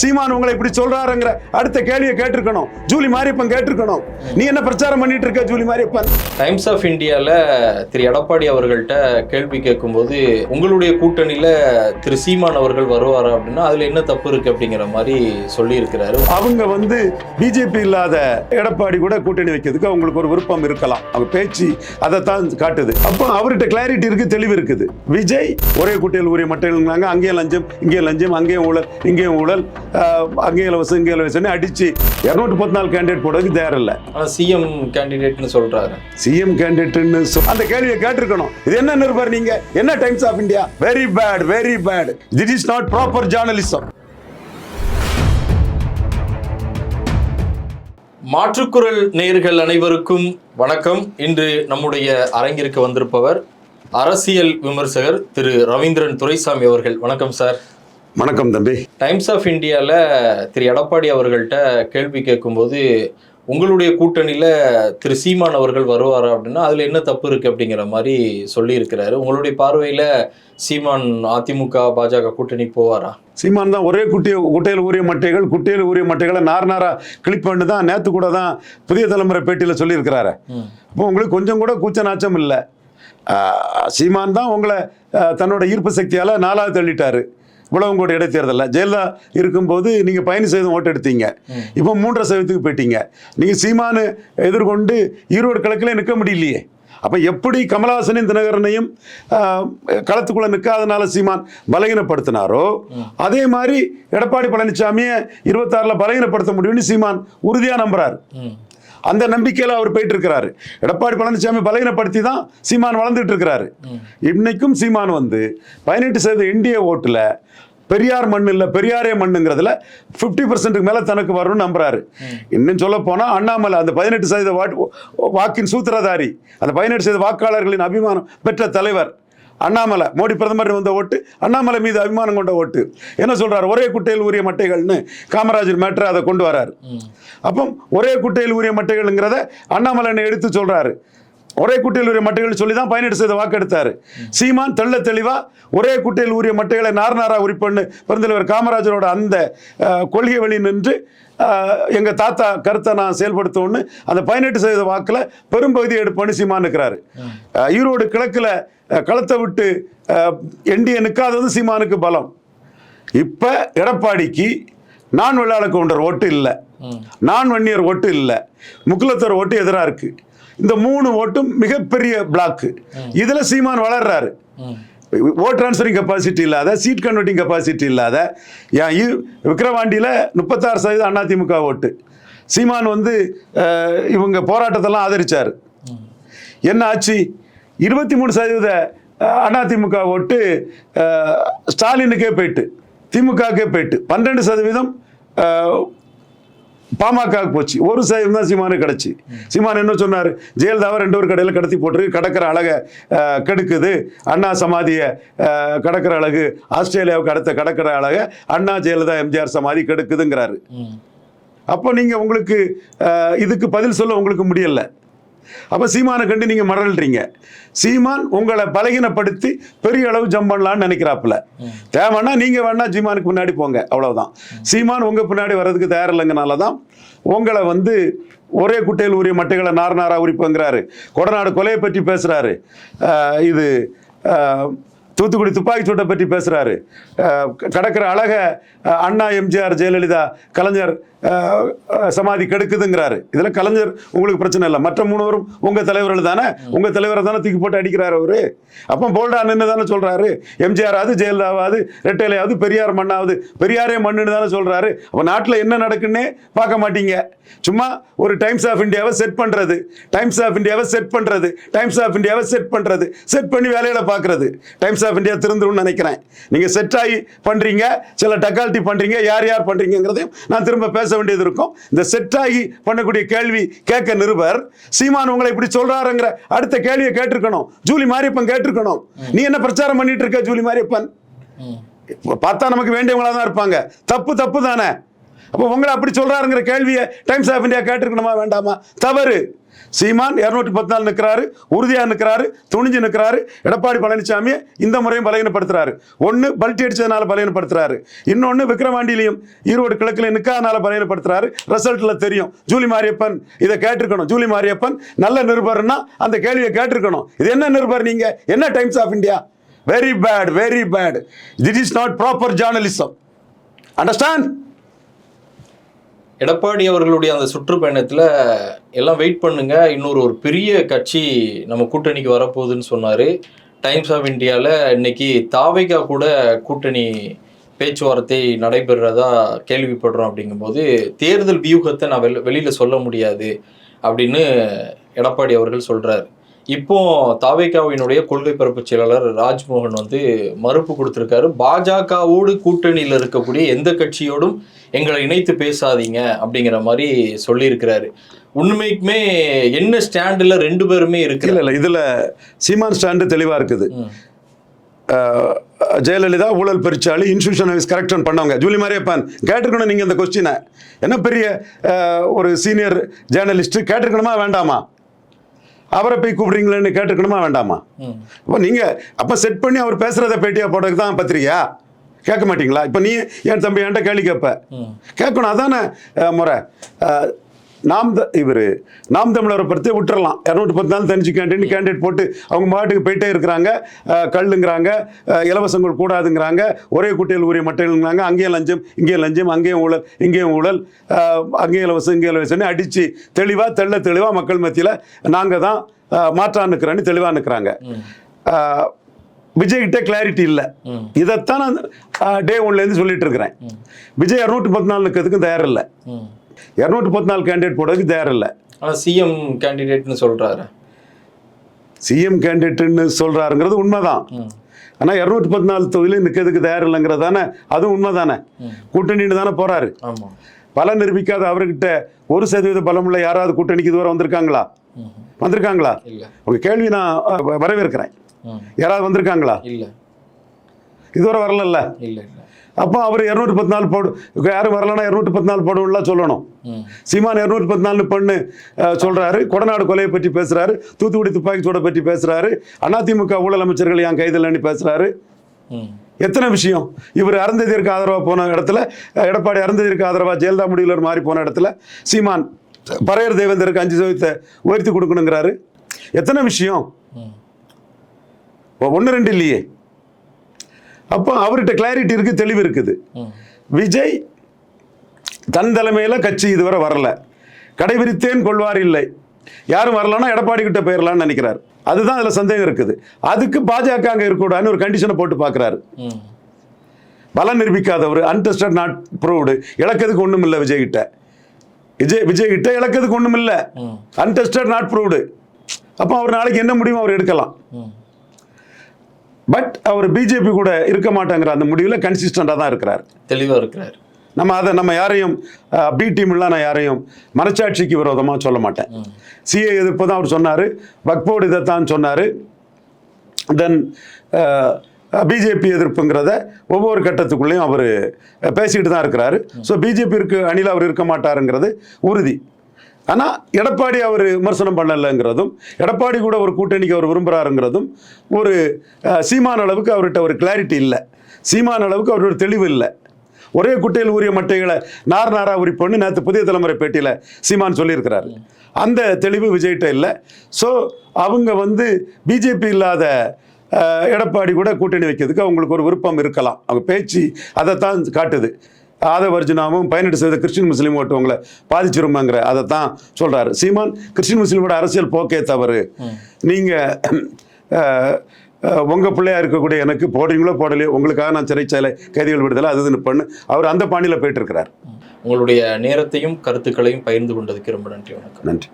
சீமான் உங்களை இப்படி சொல்றாருங்கிற அடுத்த கேள்வியை கேட்டிருக்கணும். ஜூலி மாரியப்பன் கேட்டிருக்கணும். நீ என்ன பிரச்சாரம் பண்ணிட்டு இருக்க ஜூலி மாரியப்பன்? டைம்ஸ் ஆஃப் இந்தியாவில் திரு எடப்பாடி அவர்கள்ட்ட கேள்வி கேட்கும்போது உங்களுடைய கூட்டணியில் திரு சீமான் அவர்கள் வருவாரா அப்படின்னா அதில் என்ன தப்பு இருக்கு அப்படிங்கிற மாதிரி சொல்லியிருக்கிறாரு. அவங்க வந்து பிஜேபி இல்லாத எடப்பாடி கூட கூட்டணி வைக்கிறதுக்கு அவங்களுக்கு ஒரு விருப்பம் இருக்கலாம். அவங்க பேச்சு அதை தான் காட்டுது. அப்போ அவர்கிட்ட கிளாரிட்டி இருக்கு தெளிவு இருக்குது. விஜய் ஒரே குட்டையில் உரிய மட்டைகள்ங்கிறாங்க அங்கேயும் லஞ்சம் இங்கேயும் லஞ்சம் அங்கேயும் ஊழல் இங்கேயும் ஊழல். அங்கேயும் இலவசம் இங்கேயும் இலவசம்னு அடிச்சு இரநூத்தி பத்து நாலு கேண்டிடேட் போடுறதுக்கு தயார் இல்லை. ஆனால் சிஎம் கேண்டிடேட்னு சொல்றாரு. சிஎம் கேண்டிடேட்னு அந்த கேள்வியை கேட்டிருக்கணும். இது என்ன நிருபர் நீங்க? என்ன Times of India very bad very bad this is not proper journalism மாற்றுக்குரல் நேயர்கள் அனைவருக்கும் வணக்கம். இன்று நம்முடைய அரங்கிற்கு வந்திருப்பவர் அரசியல் விமர்சகர் திரு ரவீந்திரன் துரைசாமி அவர்கள். வணக்கம் சார். வணக்கம் தம்பி. டைம்ஸ் ஆஃப் இந்தியாவில் திரு எடப்பாடி அவர்கள்ட்ட கேள்வி கேட்கும்போது உங்களுடைய கூட்டணியில் திரு சீமான் அவர்கள் வருவாரா அப்படின்னா அதில் என்ன தப்பு இருக்குது அப்படிங்கிற மாதிரி சொல்லியிருக்கிறாரு. உங்களுடைய பார்வையில் சீமான் அதிமுக பாஜக கூட்டணி போவாரா? சீமான் தான் ஒரே குட்டிய குட்டையில் ஊறிய மட்டைகள் குட்டையில் ஊறிய மட்டைகளை நார் நாரா கிளிப்பண்ணு தான் நேற்று கூட தான் புதிய தலைமுறை பேட்டியில் சொல்லியிருக்கிறாரு. அப்போ உங்களுக்கு கொஞ்சம் கூட கூச்ச நாச்சம் இல்லை சீமான் தான் உங்களை தன்னோட ஈர்ப்பு சக்தியால் நாலாவது தள்ளிட்டாரு. இவ்வளவு இடைத்தேர்தலில். ஜெயலலிதா இருக்கும்போது நீங்கள் பயணி சதவீதம் ஓட்டு எடுத்தீங்க. இப்போ மூன்றரை சதவீதத்துக்கு போயிட்டீங்க. நீங்கள் சீமானு எதிர்கொண்டு ஈரோடு கிழக்கிலே நிற்க முடியலையே. அப்போ எப்படி கமலஹாசனையும் தினகரனையும் களத்துக்குள்ள நிற்காதனால சீமான் பலகீனப்படுத்தினாரோ அதே மாதிரி எடப்பாடி பழனிசாமியை இருபத்தாறில் பலகீனப்படுத்த முடியும்னு சீமான் உறுதியாக நம்புறாரு. அந்த நம்பிக்கையில் அவர் போயிட்டு இருக்கிறாரு எடப்பாடி பழனிசாமி பலகீனப்படுத்தி தான் சீமான் வளர்ந்துட்டு இருக்கிறாரு இன்னைக்கும் சீமான் வந்து பதினெட்டு சதவீத இந்திய ஓட்டில் பெரியார் மண் இல்லை பெரியாரே மண்ணுங்கிறதுல ஃபிஃப்டி பர்சன்ட்டுக்கு மேலே தனக்கு வரும்னு நம்புறாரு. இன்னும் சொல்ல போனால் அண்ணாமலை அந்த பதினெட்டு சதவீத வாக்கின் சூத்திரதாரி அந்த பதினெட்டு சதவீத வாக்காளர்களின் அபிமானம் பெற்ற தலைவர். அண்ணாமலை மோடி பிரதமர் வந்த ஓட்டு அண்ணாமலை மீது அபிமானம் கொண்ட ஓட்டு. என்ன சொல்றாரு? ஒரே குட்டையில் உரிய மட்டைகள்னு காமராஜர் மேட்ரு அதை கொண்டு வராரு. அப்போ ஒரே குட்டையில் உரிய மட்டைகள்ங்கிறத அண்ணாமலை எடுத்து சொல்றாரு. ஒரே குட்டையில் உரிய மட்டைகள் சொல்லி தான் பதினெட்டு சதவீத வாக்கு எடுத்தாரு சீமான் தெள்ள தெளிவா ஒரே குட்டையில் உரிய மட்டைகளை நார் நாரா உரிப்பண்ணு பெருந்தலைவர் காமராஜரோட அந்த கொள்கை வழி நின்று அஹ், எங்க தாத்தா கருத்தை நான் செயல்படுத்தணும்னு அந்த பதினெட்டு சதவீத வாக்குல பெரும்பகுதி எடுப்பேன்னு சீமான் இருக்கிறாரு ஈரோடு கிழக்குல களத்தை விட்டு என்டிஏ நிற்காதது சீமானுக்கு பலம். இப்ப எடப்பாடிக்கு நான் வெள்ளாள கவுண்டர் ஓட்டு இல்லை. நான் வன்னியர் ஓட்டு இல்லை. முக்குலத்தர் ஓட்டு எதிராக இருக்கு. இந்த மூணு ஓட்டும் மிகப்பெரிய பிளாக்கு இதுல சீமான் வளர்றாரு. ஓட் ட்ரான்ஸ்ஃபரிங் கெப்பாசிட்டி இல்லாத சீட் கன்வெர்ட்டிங் கெப்பாசிட்டி இல்லாத ஏன் இ- விக்கிரவாண்டியில் முப்பத்தாறு சதவீதம் அதிமுக ஓட்டு. சீமான் வந்து இவங்க போராட்டத்தெல்லாம் ஆதரிச்சார். என்ன ஆச்சு? இருபத்தி மூணு சதவீத அண்ணா அதிமுக ஓட்டு ஸ்டாலினுக்கே போயிட்டு திமுகவுக்கே போயிட்டு பன்னெண்டு சதவீதம் பாமகவுக்கு போச்சு. ஒரு சதவீதம் தான் சீமானுக்கு கிடச்சி. சீமான் என்ன சொன்னார்? ஜெயலலிதாவை ரெண்டு ஒரு கடையில் கடத்தி போட்டு கடற்கரை அழகை கெடுக்குது. அண்ணா சமாதியை அஹ், கடற்கரை அழகு ஆஸ்திரேலியாவுக்கு அடுத்த கடற்கரை அழகை அண்ணா ஜெயலலிதா எம்ஜிஆர் சமாதி கெடுக்குதுங்கிறாரு. அப்போ நீங்கள் உங்களுக்கு இதுக்கு பதில் சொல்ல உங்களுக்கு முடியல. அப்போ சீமானை கண்டு நீங்கள் மறல்றீங்க சீமான் உங்களை பலகீனப்படுத்தி பெரிய அளவு ஜம்ப் பண்ணலான்னு நினைக்கிறாப்புல. தேவைன்னா நீங்கள் வேணா சீமானுக்கு பின்னாடி போங்க அவ்வளோதான் சீமான் உங்கள் பின்னாடி வர்றதுக்கு தயார் இல்லைங்கனால தான் உங்களை வந்து ஒரே குட்டையில் உரிய மட்டைகளை நார் நாராக உரிப்புங்கிறாரு. கொடநாடு கொலையை பற்றி பேசுகிறாரு இது தூத்துக்குடி துப்பாக்கி சூட்டை பற்றி பேசுகிறாரு கடற்கரை அழக அண்ணா எம்ஜிஆர் ஜெயலலிதா கலைஞர் சமாதி கெடுக்குதுங்கிறாரு. இதில் கலைஞர் உங்களுக்கு பிரச்சனை இல்லை. மற்ற மூணுவரும் உங்கள் தலைவர்கள் தானே? உங்கள் தலைவரை தானே தூக்கி போட்டு அடிக்கிறார் அவரு. அப்போ போல்டா நின்று தானே சொல்கிறாரு எம்ஜிஆராவது ஜெயலலிதாவாவது ரெட்டையிலையாவது பெரியார் மண்ணாவது பெரியாரே மண்ணுன்னு தானே சொல்கிறாரு அப்போ நாட்டில் என்ன நடக்குன்னே பார்க்க மாட்டீங்க. சும்மா ஒரு டைம்ஸ் ஆஃப் இந்தியாவை செட் பண்ணுறது டைம்ஸ் ஆஃப் இந்தியாவை செட் பண்ணுறது டைம்ஸ் ஆஃப் இந்தியாவை செட் பண்ணுறது செட் பண்ணி வேலையில் பார்க்குறது டைம்ஸ் ஆஃப் இந்தியா திருந்துரும்னு நினைக்கிறேன். நீங்கள் செட் ஆகி பண்ணுறீங்க சில டக்கால்ட்டி பண்ணுறீங்க யார் யார் பண்ணுறீங்கிறதையும் நான் திரும்ப பேச வேண்டியது இருக்கும். இந்த செட் ஆகி பண்ணக்கூடிய கேள்வி கேட்க நிருபர். சீமான் உங்களை இப்படி சொல்றாருங்கிற அடுத்த கேள்வியை கேட்டிருக்கணும். ஜூலி மாரியப்பன் கேட்டிருக்கணும். நீ என்ன பிரச்சாரம் பண்ணிட்டு இருக்க ஜூலி மாரியப்பன்? பார்த்தா நமக்கு வேண்டியவங்களா தான் இருப்பாங்க. தப்பு தப்பு தானே. அப்போ உங்களை அப்படி சொல்றாருங்கிற கேள்வியை டைம்ஸ் ஆஃப் இந்தியா கேட்டிருக்கணுமா வேண்டாமா? தவறு. சீமான் இரநூத்தி பத்து நாள் நிற்கிறாரு உறுதியாக நிற்கிறாரு துணிஞ்சு நிற்கிறாரு எடப்பாடி பழனிசாமியை இந்த முறையும் பலகீனப்படுத்துறாரு. ஒன்று பல்ட்டி அடித்ததுனால பலகீனப்படுத்துறாரு. இன்னொன்று விக்ரவாண்டிலையும் ஈரோடு கிழக்கில் நிற்காதனால பலகீனப்படுத்துறாரு. ரிசல்ட்டில் தெரியும். ஜூலி மாரியப்பன் இதை கேட்டிருக்கணும். ஜூலி மாரியப்பன் நல்ல நிருபர்னா அந்த கேள்வியை கேட்டிருக்கணும். இது என்ன நிருபர் நீங்க? என்ன Times of India very bad very bad this is not proper journalism understand Edappadi அவர்களுடைய அந்த சுற்றுப்பயணத்தில் எல்லாம் வெயிட் பண்ணுங்க. இன்னொரு ஒரு பெரிய கட்சி நம்ம கூட்டணிக்கு வரப்போகுதுன்னு சொன்னார். டைம்ஸ் ஆஃப் இந்தியாவில் இன்னைக்கு தாவைக்கா கூட கூட்டணி பேச்சுவார்த்தை நடைபெறுறதா கேள்விப்படுறோம் அப்படிங்கும்போது தேர்தல் வியூகத்தை நான் வெளி வெளியில் சொல்ல முடியாது அப்படின்னு எடப்பாடி அவர்கள் சொல்கிறார் இப்போ தாவேகாவினுடைய கொள்கை பரப்பு செயலாளர் ராஜ்மோகன் வந்து மறுப்பு கொடுத்திருக்காரு. பாஜகவோடு கூட்டணியில் இருக்கக்கூடிய எந்த கட்சியோடும் எங்களை இணைத்து பேசாதீங்க அப்படிங்கிற மாதிரி சொல்லியிருக்கிறாரு. உண்மைக்குமே என்ன ஸ்டாண்டில் ரெண்டு பேருமே இருக்கு இல்ல இதுல சீமான் ஸ்டாண்டு தெளிவா இருக்குது. ஜெயலலிதா ஊழல் பெருச்சாளி இன்ஸ்டியூஷன் வைஸ் கரெக்ஷன் பண்ணவங்க. ஜூலி மாரியப்பன் கேட்டிருக்கணும் நீங்க இந்த கொஸ்டினை என்ன பெரிய ஒரு சீனியர் ஜேர்னலிஸ்ட் கேட்டிருக்கணுமா வேண்டாமா? அவரை போய் கூப்பிடுறீங்களேன்னு கேட்டிருக்கணுமா வேண்டாமா? ம். அப்போ நீங்க அப்ப செட் பண்ணி அவர் பேசுறத பேட்டியா போடுறதுக்கு தான் பத்திரிகையா? கேட்க மாட்டீங்களா? இப்போ நீ என் தம்பி என்கிட்ட கேள்வி கேட்ப. கேட்கணும் அதானே முறை. நாம் த இவர் நாம் தமிழரை பற்றி விட்டுறலாம். இரநூத்தி பத்து நாள் தெரிஞ்சு கேண்டேன் கேண்டிடேட் போட்டு அவங்க மாட்டுக்கு போயிட்டே இருக்கிறாங்க. கல்லுங்கிறாங்க இலவசங்கள் கூடாதுங்கிறாங்க. ஒரே குட்டியில் உரிய மட்டைங்கிறாங்க அங்கேயும் லஞ்சம் இங்கேயும் லஞ்சம் அங்கேயும் ஊழல் இங்கேயும் ஊழல். அங்கேயும் இலவசம் இங்கேயும் இலவசம்னு அடித்து தெளிவாக தெள்ள தெளிவாக மக்கள் மத்தியில் நாங்கள் தான் மாற்றான் நிற்கிறேன்னு தெளிவாக நிற்கிறாங்க. விஜய்கிட்ட கிளாரிட்டி இல்லை. இதைத்தான் நான் டே ஒன்லேருந்து சொல்லிட்டு இருக்கிறேன். விஜய் இரநூத்தி பத்து நாள் நிற்கிறதுக்கும் தயார் இல்லை ம். இரநூத்தி பத்து நாள் கேண்டிடேட் போடுறதுக்கு தயார் இல்லை. சிஎம் கேண்டிடேட்னு சொல்றாரு. சிஎம் கேண்டிடேட்னு சொல்றாருங்கிறது உண்மைதான். ஆனால் இரநூத்தி பத்து நாள் தொகுதியிலும் நிற்கிறதுக்கு தயார் இல்லைங்கிறது தானே அதுவும் உண்மை தானே கூட்டணின்னு தானே போறாரு. ஆமா. பலம் நிரூபிக்காத அவர்கிட்ட ஒரு சதவீத பலமுள்ள யாராவது கூட்டணிக்கு இதுவரை வந்திருக்காங்களா. வந்திருக்காங்களா? இல்ல. உங்க கேள்வி நான் வரவேற்கிறேன். யாராவது வந்திருக்காங்களா? இல்ல. இதுவரை இல்ல இல்ல. அப்போ அவர் இரநூத்தி பத்து நாள் போடு யாரும் வரலன்னா இரநூத்தி பத்து நாள் போடுவோம்லாம் சொல்லணும். சீமான் இரநூத்தி பத்து நாள் பண்ணு அஹ், சொல்றாரு. கொடநாடு கொலையை பற்றி பேசுறாரு. தூத்துக்குடி துப்பாக்கி சூடை பற்றி பேசுறாரு. அதிமுக ஊழல் அமைச்சர்கள் என் கைதில்னு பேசுறாரு. ம். எத்தனை விஷயம்? இவர் அருந்ததிற்கு ஆதரவாக போன இடத்துல எடப்பாடி அருந்ததிற்கு ஆதரவாக ஜெயலலிதா முடியலர் மாதிரி போன இடத்துல சீமான் பறையர் தேவேந்தருக்கு அஞ்சு சதவீதத்தை உயர்த்தி கொடுக்கணுங்கிறாரு. எத்தனை விஷயம். ஒன்று ரெண்டு இல்லையே. அப்போ அவர்கிட்ட கிளாரிட்டி இருக்கு தெளிவு இருக்குது. விஜய் தன் தலைமையில் கட்சி இதுவரை வரல. கடைபிடித்தேன் கொள்வார் இல்லை. யாரும் வரலன்னா எடப்பாடி கிட்ட போயிடலாம்னு நினைக்கிறார். அதுதான் அதில் சந்தேகம் இருக்குது. அதுக்கு பாஜக அங்கே இருக்கக்கூடாதுன்னு ஒரு கண்டிஷனை போட்டு பார்க்குறாரு. பலம் நிரூபிக்காதவர் அன்டெஸ்டட் நாட் ப்ரூவ்டு இழக்கிறதுக்கு ஒன்றும் இல்லை விஜய் கிட்ட. விஜய் விஜய் கிட்ட இழக்கிறதுக்கு ஒன்றும் இல்லை. அன்டெஸ்டட் நாட் ப்ரூவ்டு அப்போ அவர் நாளைக்கு என்ன முடியும் அவர் எடுக்கலாம். பட் அவர் பிஜேபி கூட இருக்க மாட்டேங்கிற அந்த முடிவில் கன்சிஸ்டண்டாக தான் இருக்கிறார். தெளிவா இருக்கிறாரு. நம்ம அதை நம்ம யாரையும் பி டீம்லாம் நான் யாரையும் மனச்சாட்சிக்கு விரோதமாக சொல்ல மாட்டேன். சிஏ எதிர்ப்பு தான் அவர் சொன்னார். வக்போர்டு இதைத்தான் சொன்னார். தென் பிஜேபி எதிர்ப்புங்கிறத ஒவ்வொரு கட்டத்துக்குள்ளேயும் அவர் பேசிக்கிட்டு தான் இருக்கிறாரு. ஸோ பிஜேபி இருக்கு அணியில் அவர் இருக்க மாட்டாருங்கிறது உறுதி. ஆனால் எடப்பாடி அவர் விமர்சனம் பண்ணலைங்கிறதும் எடப்பாடி கூட ஒரு கூட்டணிக்கு அவர் விரும்புகிறாருங்கிறதும் ஒரு சீமான அளவுக்கு அவர்கிட்ட ஒரு கிளாரிட்டி இல்லை. சீமான அளவுக்கு அவரோட தெளிவு இல்லை. ஒரே குட்டையில் ஊறிய மட்டைகளை நார் நாரா உரிப்பொண்ணு நேற்று புதிய தலைமுறை பேட்டியில் சீமான் சொல்லியிருக்கிறாரு. அந்த தெளிவு விஜய்கிட்ட இல்லை. ஸோ அவங்க வந்து பிஜேபி இல்லாத எடப்பாடி கூட கூட்டணி வைக்கிறதுக்கு அவங்களுக்கு ஒரு விருப்பம் இருக்கலாம். அவங்க பேச்சு அதைத்தான் காட்டுது. ஆதவர்ஜுனாவும் பதினெட்டு சதவீத கிறிஸ்டின் முஸ்லீம் ஓட்டுவங்களை பாதிச்சிருமாங்கிற அதை தான் சொல்கிறாரு சீமான் கிறிஸ்டின் முஸ்லீமோட அரசியல் போக்கே தவறு. நீங்கள் உங்கள் பிள்ளையா இருக்கக்கூடிய எனக்கு போடுறீங்களோ போடலையோ உங்களுக்காக நான் சிறைச்சாலை கைதிகள் விடுதலை அது இதுன்னு பண்ணு. அவர் அந்த பாணியில் போயிட்டு இருக்கிறார். உங்களுடைய நேரத்தையும் கருத்துக்களையும் பகிர்ந்து கொண்டதுக்கு ரொம்ப நன்றி வணக்கம். நன்றி.